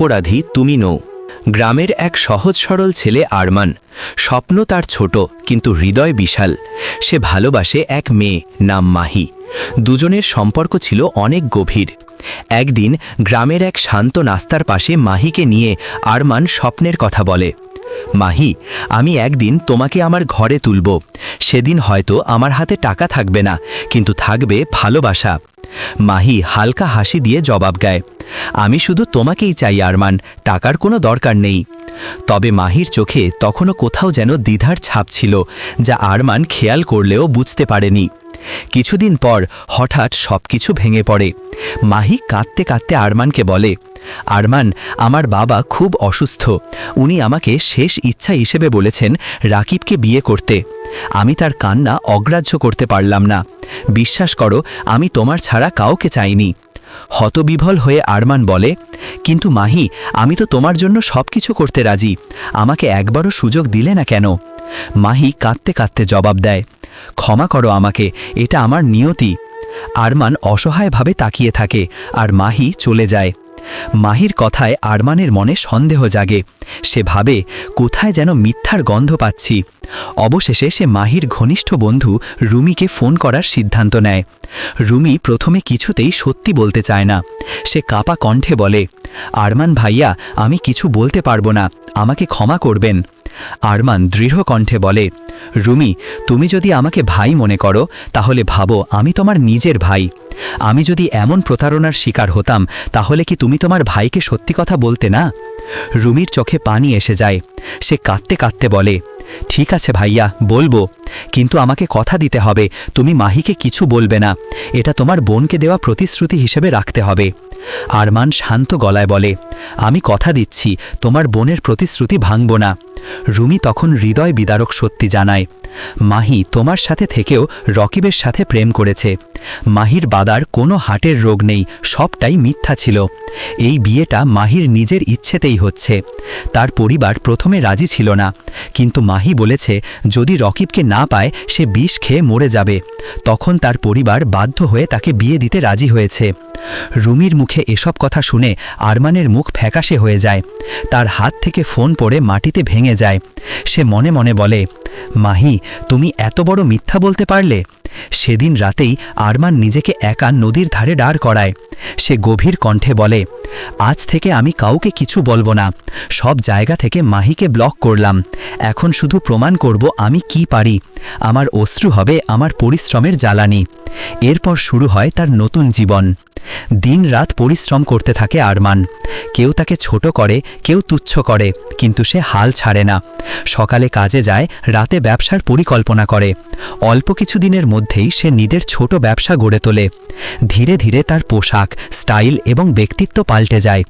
অপরাধী তুমি নও। গ্রামের এক সহজ সরল ছেলে আরমান। স্বপ্ন তার ছোট, কিন্তু হৃদয় বিশাল। সে ভালোবাসে এক মেয়ে নাম মাহি। দুজনের সম্পর্ক ছিল অনেক গভীর। একদিন গ্রামের এক শান্ত নাস্তার পাশে মাহিকে নিয়ে আরমান স্বপ্নের কথা বলে, মাহি, আমি একদিন তোমাকে আমার ঘরে তুলব। সেদিন হয়তো আমার হাতে টাকা থাকবে না, কিন্তু থাকবে ভালোবাসা। মাহি হালকা হাসি দিয়ে জবাব দেয় আমি শুধু তোমাকেই চাই, আরমান, টাকার কোনো দরকার নেই। তবে মাহির চোখে তখনও কোথাও যেন দ্বিধার ছাপ ছিল, যা আরমান খেয়াল করলেও বুঝতে পারেনি। কিছুদিন পর হঠাৎ সবকিছু ভেঙে পড়ে। মাহি কাঁদতে কাঁদতে আরমানকে বলে, আরমান, আমার বাবা খুব অসুস্থ। উনি আমাকে শেষ ইচ্ছা হিসেবে বলেছেন রাকিবকে বিয়ে করতে। আমি তার কান্না অগ্রাহ্য করতে পারলাম না। বিশ্বাস করো, আমি তোমার ছাড়া কাউকে চাইনি। হতবিভল হয়ে আরমান বলে, কিন্তু মাহি, আমি তো তোমার জন্য সব কিছু করতে রাজি। আমাকে একবারও সুযোগ দিলে না কেন? মাহি কাঁদতে কাঁদতে জবাব দেয়, ক্ষমা করো আমাকে, এটা আমার নিয়তি। আরমান অসহায়ভাবে তাকিয়ে থাকে আর মাহি চলে যায়। মাহির কথায় আরমানের মনে সন্দেহ জাগে। সে ভাবে, কোথায় যেন মিথ্যার গন্ধ পাচ্ছি। অবশেষে সে মাহির ঘনিষ্ঠ বন্ধু রুমিকে ফোন করার সিদ্ধান্ত নেয়। রুমি প্রথমে কিছুতেই সত্যি বলতে চায় না। সে কাপা কণ্ঠে বলে, আরমান ভাইয়া, আমি কিছু বলতে পারব না। আমাকে ক্ষমা করবেন। আরমান দৃঢ় কণ্ঠে বলে, রুমি, তুমি যদি আমাকে ভাই মনে করো, তাহলে ভাবো আমি তোমার নিজের ভাই। আমি যদি এমন প্রতারণার শিকার হতাম, তাহলে কি তুমি তোমার ভাইকে সত্যি কথা বলতে না? রুমির চোখে পানি এসে যায়। সে কাঁদতে কাঁদতে বলে ঠিক আছে ভাইয়া, বলব। কিন্তু আমাকে কথা দিতে হবে, তুমি মাহিকে কিছু বলবে না। এটা তোমার বোনকে দেওয়া প্রতিশ্রুতি হিসেবে রাখতে হবে। আরমান শান্ত গলায় বলে, আমি কথা দিচ্ছি, তোমার বোনের প্রতিশ্রুতি ভাঙব না। রুমি তখন হৃদয় বিদারক সত্যি জানায়। মাহি তোমার সাথে থেকেও রকিবের সাথে প্রেম করেছে। মাহির বাদার কোনো হাটের রোগ নেই, সবটাই মিথ্যা ছিল। এই বিয়েটা মাহির নিজের ইচ্ছেতেই হচ্ছে। তার পরিবার প্রথমে রাজি ছিল না। কিন্তু মাহি বলেছে, যদি রকিবকে না পায়, সে বিষ খেয়ে মরে যাবে। তখন তার পরিবার বাধ্য হয়ে তাকে বিয়ে দিতে রাজি হয়েছে। রুমির মুখে এসব কথা শুনে আরমানের মুখ ফ্যাকাশে হয়ে যায়। তার হাত থেকে ফোন পড়ে মাটিতে ভেঙে যায়। সে মনে মনে বলে মাহি তুমি এত বড় মিথ্যা বলতে পারলে? সেদিন রাতেই আরমান নিজেকে একা নদীর ধারে দাঁড় করায়। সে গভীর কণ্ঠে বলে, আজ থেকে আমি কাউকে কিছু বলব না। সব জায়গা থেকে মাহিকে ব্লক করলাম। এখন শুধু প্রমাণ করব আমি কি পারি। আমার অশ্রু হবে আমার পরিশ্রমের জ্বালানি। এরপর শুরু হয় তার নতুন জীবন। দিন রাত পরিশ্রম করতে থাকে আরমান। কেউ তাকে ছোট করে, কেউ তুচ্ছ করে, কিন্তু সে হাল ছাড়ে না। সকালে কাজে যায়, রাতে ব্যবসার পরিকল্পনা করে। অল্প কিছু দিনের মধ্যেই সে নিজের ছোট ব্যবসা গড়ে তোলে। ধীরে ধীরে তার পোশাক, স্টাইল এবং ব্যক্তিত্ব পাল্টে যায়।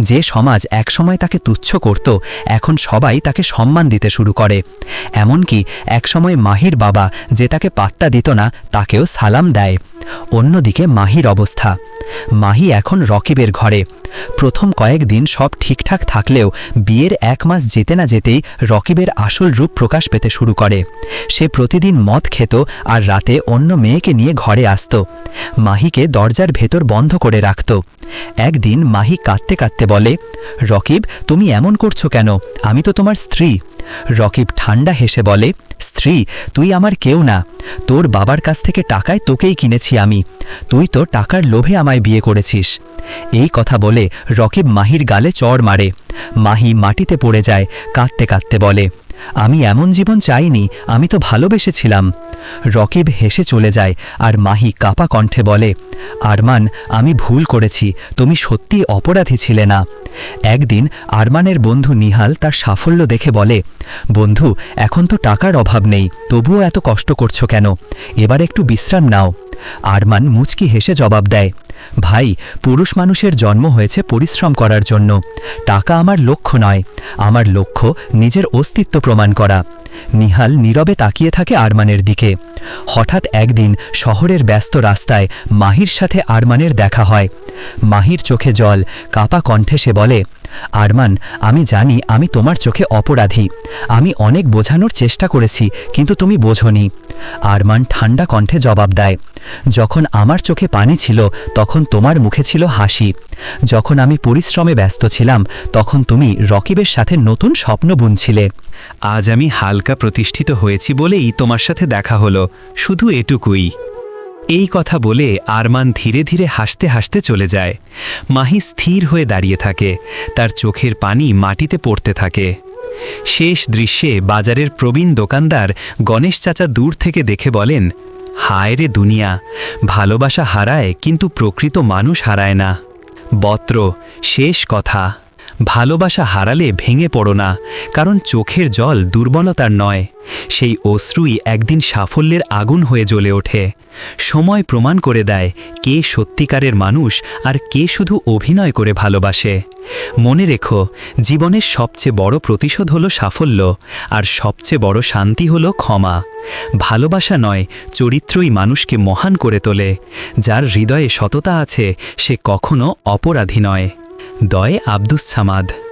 যে সমাজ একসময় তাকে তুচ্ছ করত, এখন সবাই তাকে সম্মান দিতে শুরু করে। এমনকি একসময় মাহির বাবা যে তাকে পাত্তা দিত না, তাকেও সালাম দেয়। অন্যদিকে মাহির অবস্থা। মাহি এখন রকিবের ঘরে। প্রথম কয়েকদিন সব ঠিকঠাক থাকলেও বিয়ের এক মাস যেতে না যেতেই রকিবের আসল রূপ প্রকাশ পেতে শুরু করে। সে প্রতিদিন মদ খেত আর রাতে অন্য মেয়েকে নিয়ে ঘরে আসত। মাহিকে দরজার ভেতর বন্ধ করে রাখত। একদিন মাহি কাঁদতে কাঁদতে বলে, রকিব, তুমি এমন করছ কেন? আমি তো তোমার স্ত্রী। রকিব ঠান্ডা হেসে বলে, স্ত্রী, তুই আমার কেউ না। তোর বাবার কাছ থেকে টাকায় তোকেই কিনেছি আমি। তুই তো টাকার লোভে আমায় বিয়ে করেছিস। এই কথা বলে রকিব মাহির গালে চড় মারে। মাহি মাটিতে পড়ে যায়, কাঁদতে কাঁদতে বলে আমি এমন জীবন চাইনি, আমি তো ভালোবেসেছিলাম। রকিব হেসে চলে যায়, আর মাহি কাপা কণ্ঠে বলে, আরমান, আমি ভুল করেছি, তুমি সত্যি অপরাধী ছিলে না। একদিন আরমানের বন্ধু নিহাল তার সাফল্য দেখে বলে, বন্ধু, এখন তো টাকার অভাব নেই, তবুও এত কষ্ট করছ কেন? এবার একটু বিশ্রাম নাও। আরমান মুচকি হেসে জবাব দেয়, ভাই, পুরুষ মানুষের জন্ম হয়েছে পরিশ্রম করার জন্য। টাকা আমার লক্ষ্য নয়। আমার লক্ষ্য নিজের অস্তিত্ব প্রমাণ করা। নিহাল নীরবে তাকিয়ে থাকে আরমানের দিকে। হঠাৎ একদিন শহরের ব্যস্ত রাস্তায় মাহির সাথে আরমানের দেখা হয়। মাহির চোখে জল, কাপা কণ্ঠে সে বলে, আরমান, আমি জানি আমি তোমার চোখে অপরাধী। আমি অনেক বোঝানোর চেষ্টা করেছি, কিন্তু তুমি বোঝনি। আরমান ঠান্ডা কণ্ঠে জবাব দেয়, যখন আমার চোখে পানি ছিল, তখন তোমার মুখে ছিল হাসি। যখন আমি পরিশ্রমে ব্যস্ত ছিলাম, তখন তুমি রকিবের সাথে নতুন স্বপ্ন বুনছিলে। আজ আমি হালকা প্রতিষ্ঠিত হয়েছি বলেই তোমার সাথে দেখা হলো, শুধু এটুকুই। এই কথা বলে আরমান ধীরে ধীরে হাসতে হাসতে চলে যায়। মাহি স্থির হয়ে দাঁড়িয়ে থাকে, তার চোখের পানি মাটিতে পড়তে থাকে। শেষ দৃশ্যে বাজারের প্রবীণ দোকানদার গণেশ চাচা দূর থেকে দেখে বলেন, হায় রে দুনিয়া, ভালোবাসা হারায় কিন্তু প্রকৃত মানুষ হারায় না। বত্র, শেষ কথা। ভালোবাসা হারালে ভেঙে পড়ো না, কারণ চোখের জল দুর্বলতার নয়। সেই অশ্রুই একদিন সাফল্যের আগুন হয়ে জ্বলে ওঠে। সময় প্রমাণ করে দেয় কে সত্যিকারের মানুষ আর কে শুধু অভিনয় করে ভালোবাসে। মনে রেখো, জীবনের সবচেয়ে বড় প্রতিশোধ হলো সাফল্য, আর সবচেয়ে বড় শান্তি হলো ক্ষমা। ভালোবাসা নয়, চরিত্রই মানুষকে মহান করে তোলে। যার হৃদয়ে সততা আছে, সে কখনো অপরাধী নয়। দয়ে আব্দুস সামাদ।